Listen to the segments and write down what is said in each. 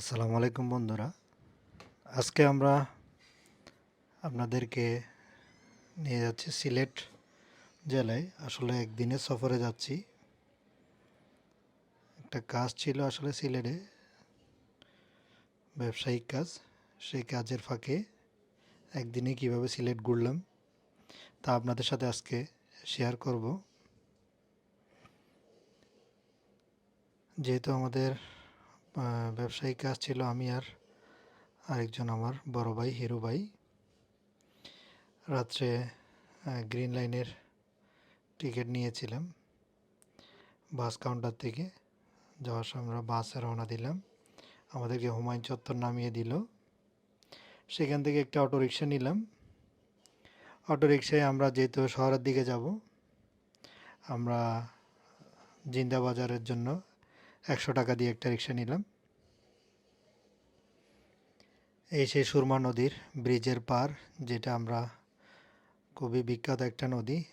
আসসালামু আলাইকুম বন্ধুরা। আজকে আমরা আপনাদেরকে নিয়ে যাচ্ছি সিলেট জেলায়। আসলে একদিনের সফরে যাচ্ছি। একটা কাজ ছিল আসলে সিলেটে ব্যবসায়িক কাজ। সেই কাজের ফাঁকে একদিনে কীভাবে সিলেট ঘুরলাম তা আপনাদের সাথে আজকে শেয়ার করব। যেহেতু আমাদের ব্যবসায়িক কাজ ছিল আমি আর আরেকজন আমার বড় ভাই, হিরু ভাই। রাত্রে গ্রিন লাইনের টিকিট নিয়েছিলাম বাস কাউন্টার থেকে। যাওয়ার সময় আমরা বাসে রওনা দিলাম। আমাদেরকে হুমায়ুন চত্বর নামিয়ে দিল। সেখান থেকে একটা অটো রিক্সা নিলাম। অটো রিক্সায় আমরা যেহেতু শহরের দিকে যাব, আমরা জিন্দা বাজারের জন্য একশো টাকা দিয়ে একটা রিক্সা নিলাম। এই সেই সুরমা নদীর ব্রিজের পার, যেটা আমরা খুবই বিখ্যাত একটা নদী,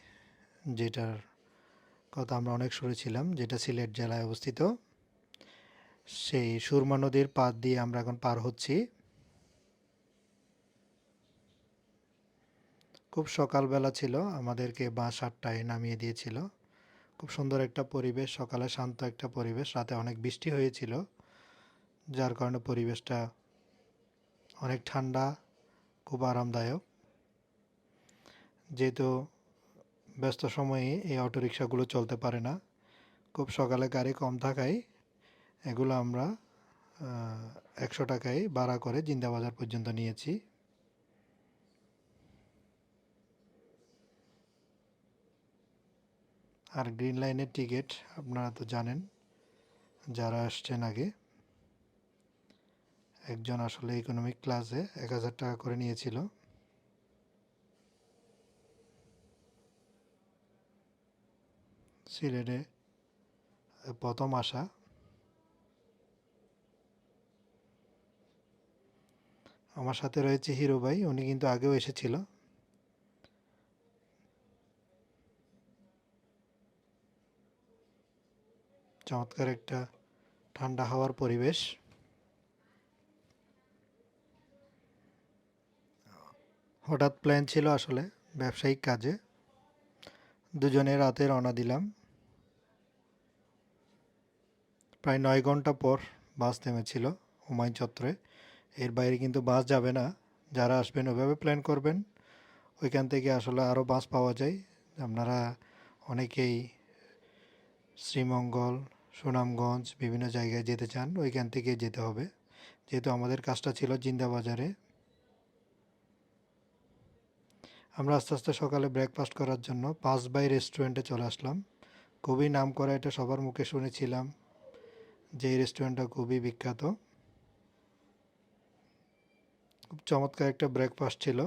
যেটার কথা আমরা অনেক শুনেছিলাম যেটা সিলেট জেলায় অবস্থিত। সেই সুরমা নদীর পার দিয়ে আমরা এখন পার হচ্ছি। খুব সকালবেলা ছিল, আমাদেরকে বাস আটটায় নামিয়ে দিয়েছিল। খুব সুন্দর একটা পরিবেশ, সকালে শান্ত একটা পরিবেশ, রাতে অনেক বৃষ্টি হয়েছিল, যার কারণে পরিবেশটা অনেক ঠান্ডা, খুব আরামদায়ক। যেহেতু ব্যস্ত সময়ে এই অটোরিকশাগুলো চলতে পারে না, খুব সকালে গাড়ি কম থাকায় এগুলো আমরা একশো টাকায় ভাড়া করে জিন্দাবাজার পর্যন্ত নিয়েছি। আর গ্রিন লাইনের টিকিট আপনারা তো জানেন, যারা আসছেন আগে, একজন আসলে ইকোনমিক ক্লাসে এক হাজার টাকা করে নিয়েছিল। সিলেটে প্রথম আসা। আমার সাথে রয়েছে হিরো ভাই, উনি কিন্তু আগেও এসেছিল। চমৎকার একটা ঠান্ডা হাওয়ার পরিবেশ। হঠাৎ প্ল্যান ছিল আসলে ব্যবসায়িক কাজে। দুজনে রাতে রওনা দিলাম। প্রায় নয় ঘণ্টা পর বাস থেমেছিল হুমায়ুন চত্বরে। এর বাইরে কিন্তু বাস যাবে না। যারা আসবেন ওইভাবে প্ল্যান করবেন। ওইখান থেকে আসলে আরও বাস পাওয়া যায়। আপনারা অনেকেই শ্রীমঙ্গল, সুনামগঞ্জ, বিভিন্ন জায়গায় যেতে চান, ওইখান থেকে যেতে হবে। যেহেতু আমাদের কাজটা ছিল জিন্দাবাজারে। আমরা আস্তে আস্তে সকালে ব্রেকফাস্ট করার জন্য পাঁচ বাই রেস্টুরেন্টে চলে আসলাম। খুবই নাম করা এটা সবার মুখে শুনেছিলাম যে এই রেস্টুরেন্টটা খুবই বিখ্যাত। খুব চমৎকার একটা ব্রেকফাস্ট ছিল।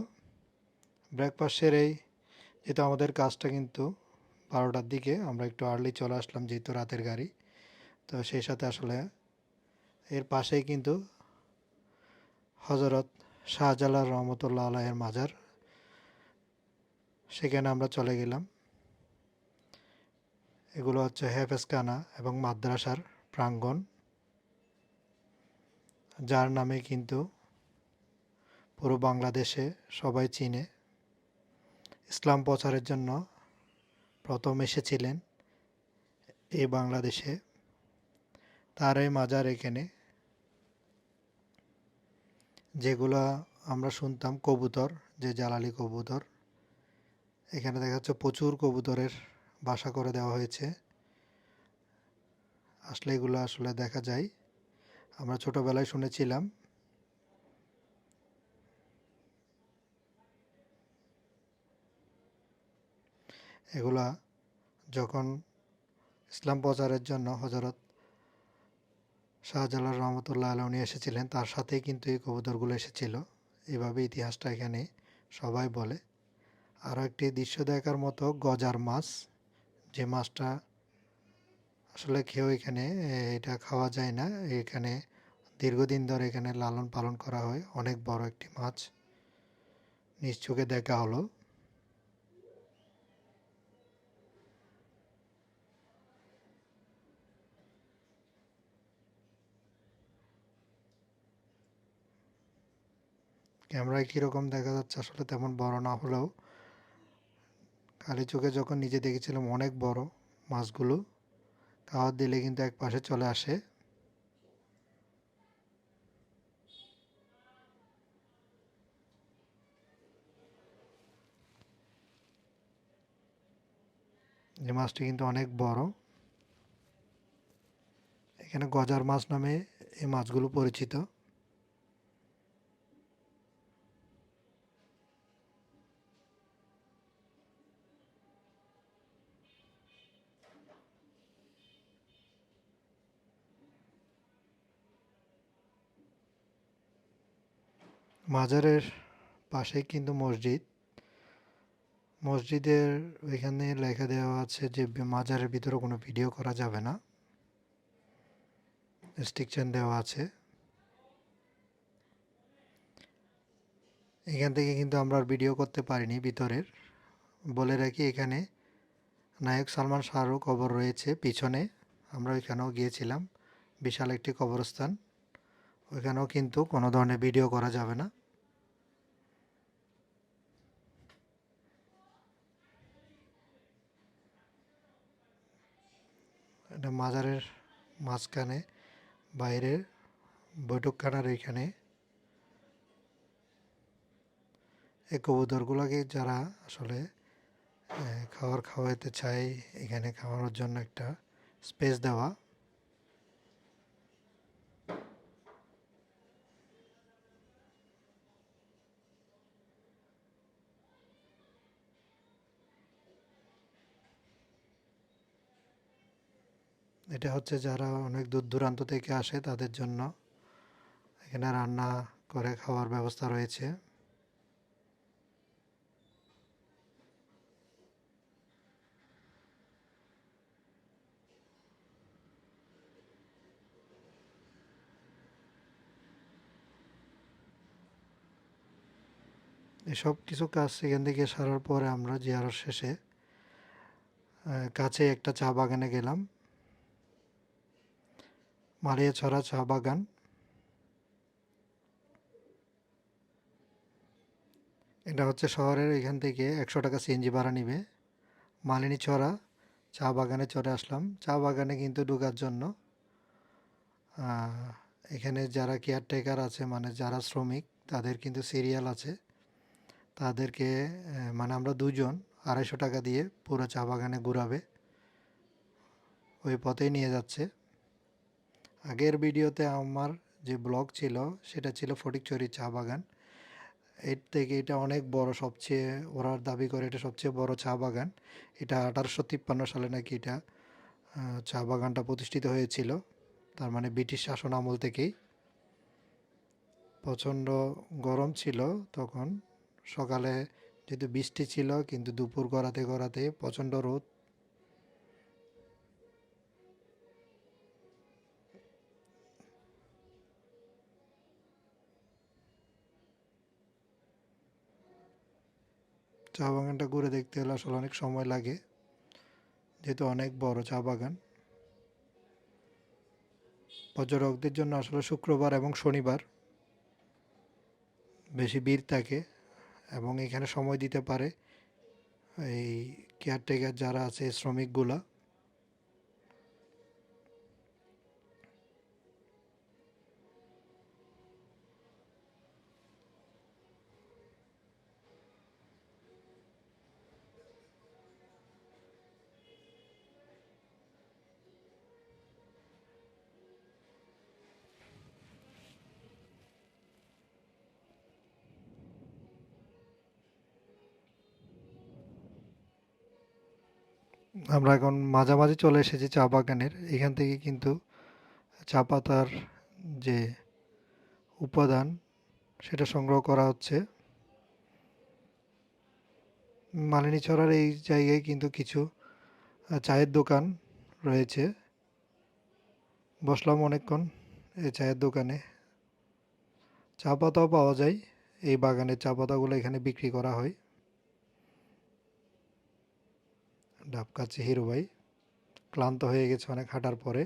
ব্রেকফাস্ট সেরেই যেহেতু আমাদের কাজটা কিন্তু বারোটার দিকে আমরা একটু আর্লি চলে আসলাম যেহেতু রাতের গাড়ি। তো সেই সাথে আসলে এর পাশেই কিন্তু হজরত শাহজালাল রহমতুল্লাহ আলাহের মাজার, সেখানে আমরা চলে গেলাম। এগুলো হচ্ছে হেফেজখানা এবং মাদ্রাসার প্রাঙ্গণ, যার নামে কিন্তু পুরো বাংলাদেশে সবাই চিনে। ইসলাম প্রচারের জন্য প্রথম এসেছিলেন এই বাংলাদেশে, তার এই মাজার এখানে, যেগুলো আমরা শুনতাম কবুতর, যে জালালি কবুতর। এখানে দেখা যাচ্ছে প্রচুর কবুতরের বাসা করে দেওয়া হয়েছে। আসলে এগুলো আসলে দেখা যায়। আমরা ছোটোবেলায় শুনেছিলাম এগুলা যখন ইসলাম প্রচারের জন্য হজরত শাহজালাল রহমতুল্লাহ উনি এসেছিলেন, তার সাথেই কিন্তু এই কবুতরগুলো এসেছিল। এভাবে ইতিহাসটা এখানে সবাই বলে। আরও একটি দৃশ্য দেখার মতো গজার মাছ। যে মাছটা আসলে খেয়েও এখানে এটা খাওয়া যায় না। এখানে দীর্ঘদিন ধরে এখানে লালন পালন করা হয়। অনেক বড় একটি মাছ। নিজ দেখা হলো। ক্যামেরায় কীরকম দেখা যাচ্ছে আসলে তেমন বড় না হলেও। খালি চোখে যখন নিজে দেখেছিলাম অনেক বড় মাছগুলো খাবার দিলে কিন্তু এক পাশে চলে আসে। যে মাছটি কিন্তু অনেক বড়। এখানে গজার মাছ নামে এই মাছগুলো পরিচিত। মাজারের পাশে কিন্তু মসজিদ। মসজিদের ওইখানে লেখা দেওয়া আছে যে, মাজারের ভিতরে কোনো ভিডিও করা যাবে না। রেস্ট্রিকশন দেওয়া আছে। এখান থেকে কিন্তু আমরা আর ভিডিও করতে পারিনি ভিতরের। বলে রাখি এখানে নায়ক সালমান শাহরুখ কবর রয়েছে পিছনে। আমরা ওইখানেও গিয়েছিলাম, বিশাল একটি কবরস্থান। ওইখানেও কিন্তু কোনো ধরনের ভিডিও করা যাবে না। এটা মাজারের মাঝখানে, বাইরের বৈঠকখানার এখানে এই কবুতরগুলোকে যারা আসলে খাবার খাওয়াইতে চায়, এখানে খাওয়ানোর জন্য একটা স্পেস দেওয়া। এটা হচ্ছে যারা অনেক দূর দূরান্ত থেকে আসে তাদের জন্য। এখানে রান্না করে খাওয়ার ব্যবস্থা রয়েছে। এসব কিছু কাজ সেখান থেকে সারার পরে আমরা জিয়ারত শেষে কাছে একটা চা বাগানে গেলাম। মালিয়াছড়া চা বাগান। এটা হচ্ছে শহরের এখান থেকে একশো টাকা সিএনজি ভাড়া নিবে। মালিনী ছড়া, চা বাগানে চলে আসলাম। চা বাগানে কিন্তু ঢোকার জন্য এখানে যারা কেয়ারটেকার আছে মানে যারা শ্রমিক, তাদের কিন্তু সিরিয়াল আছে। তাদেরকে মানে আমরা দুজন আড়াইশো টাকা দিয়ে পুরো চা বাগানে ঘুরাবে। ওই পথেই নিয়ে যাচ্ছে। আগের ভিডিওতে আমার যে ব্লগ ছিল, সেটা ছিল ফটিকচুরি চা বাগান। এর থেকে এটা অনেক বড়, সবচেয়ে ওরা দাবি করে এটা সবচেয়ে বড় চা বাগান। এটা আঠারোশো তিপ্পান্ন সালে নাকি এটা চা বাগানটা প্রতিষ্ঠিত হয়েছিল। তার মানে ব্রিটিশ শাসন আমল থেকেই। প্রচণ্ড গরম ছিল তখন। সকালে যেহেতু বৃষ্টি ছিল, কিন্তু দুপুর গড়াতে গড়াতে প্রচণ্ড রোদ। চা বাগানটা ঘুরে দেখতে হলে আসলে অনেক সময় লাগে। যেহেতু অনেক বড় চা বাগান পর্যটকদের জন্য আসলে শুক্রবার এবং শনিবার বেশি ভিড় থাকে এবং এখানে সময় দিতে পারে। এই কেয়ারটেকার যারা আছে, শ্রমিকগুলা আমরা এখন মাঝামাঝি চলে এসেছি চা বাগানের। এখান থেকে কিন্তু চা পাতার যে উপাদান, সেটা সংগ্রহ করা হচ্ছে। মালিনী ছড়ার এই জায়গায় কিন্তু কিছু চায়ের দোকান রয়েছে। বসলাম অনেকক্ষণ এই চায়ের দোকানে। চা পাতাও পাওয়া যায়। এই বাগানের চা পাতাগুলো এখানে বিক্রি করা হয়। ডাব কাছে ভাই, ক্লান্ত হয়ে গেছে অনেক হাঁটার পরে।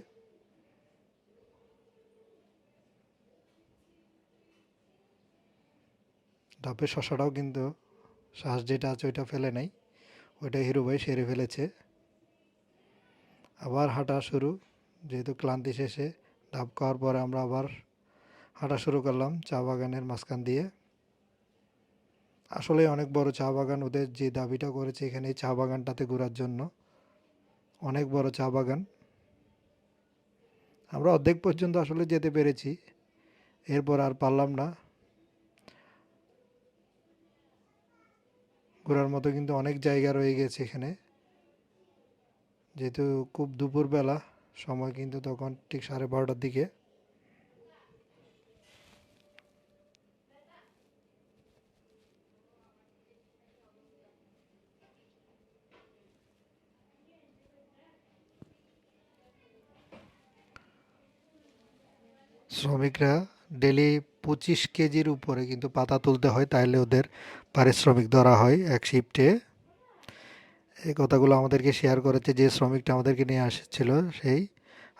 ডাবের শশাটাও কিন্তু শ্বাস যেটা আছে ওইটা ফেলে নাই, ওইটা হিরু ভাই সেরে ফেলেছে। আবার হাঁটা শুরু, যেহেতু ক্লান্তি শেষে ডাব খাওয়ার পরে আমরা আবার হাঁটা শুরু করলাম চা বাগানের মাঝখান দিয়ে। আসলে অনেক বড় চা বাগান ওদের যে দাবিটা করেছে এখানে এই চা বাগানটাতে ঘোরার জন্য। অনেক বড় চা বাগান। আমরা অর্ধেক পর্যন্ত আসলে যেতে পেরেছি। এরপর আর পারলাম না। ঘোরার মতো কিন্তু অনেক জায়গা রয়ে গেছে এখানে। যেহেতু খুব দুপুরবেলা, সময় কিন্তু তখন ঠিক সাড়ে বারোটার দিকে। শ্রমিকরা ডেলি পঁচিশ কেজির উপরে কিন্তু পাতা তুলতে হয়, তাইলে ওদের পারিশ্রমিক ধরা হয় এক শিফটে। এই কথাগুলো আমাদেরকে শেয়ার করেছে, যে শ্রমিকটা আমাদেরকে নিয়ে আসছিল সেই।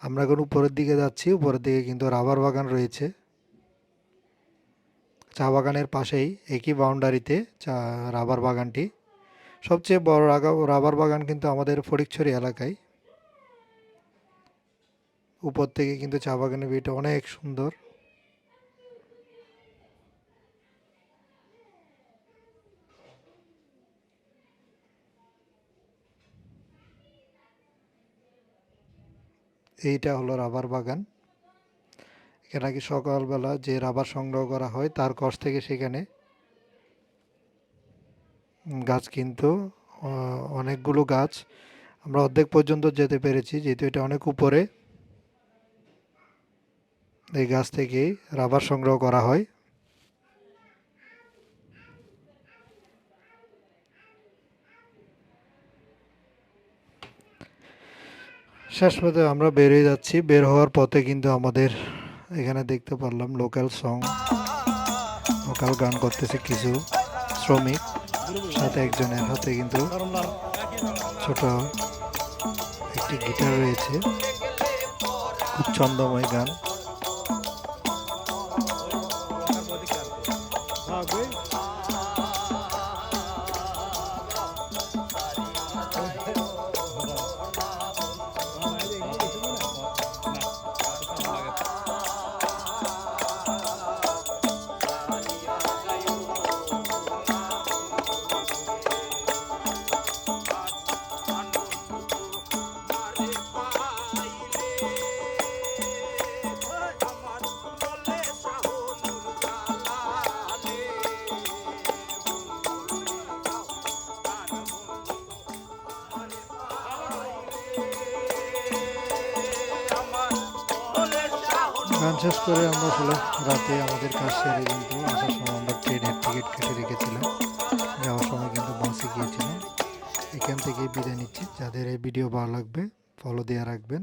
আমরা এখন উপরের দিকে যাচ্ছি, উপরের দিকে কিন্তু রাবার বাগান রয়েছে। চা বাগানের পাশেই, একই বাউন্ডারিতে চা, রাবার বাগানটি। সবচেয়ে বড় রাবার বাগান কিন্তু আমাদের ফটিকছড়ি এলাকায়। উপর থেকে কিন্তু চা বাগানের ভিউটা অনেক সুন্দর। এইটা হলো রাবার বাগান। এখানে নাকি সকালবেলা যে রাবার সংগ্রহ করা হয় তার কষ থেকে সেখানে গাছ কিন্তু অনেকগুলো গাছ। আমরা অর্ধেক পর্যন্ত যেতে পেরেছি, যেহেতু এটা অনেক উপরে। এই গাছ থেকেই রাবার সংগ্রহ করা হয়। শেষ পথে আমরা বেরিয়ে যাচ্ছি। বের হওয়ার পথে কিন্তু আমাদের এখানে দেখতে পারলাম লোকাল সং, লোকাল গান করতেছে কিছু শ্রমিক, সাথে একজনের হাতে কিন্তু ছোট একটি গিটার রয়েছে। খুব ছন্দময় গান। গান শেষ করে আমরা আসলে রাতে আমাদের কাজ সেরে কিন্তু আসার সময় আমরা ট্রেনের টিকিট কেটে রেখেছিলাম। যাওয়ার সময় কিন্তু বাসে গিয়েছিলাম। এখান থেকে বিদায় নিচ্ছি। যাদের এই ভিডিও ভালো লাগবে ফলো দেওয়া রাখবেন।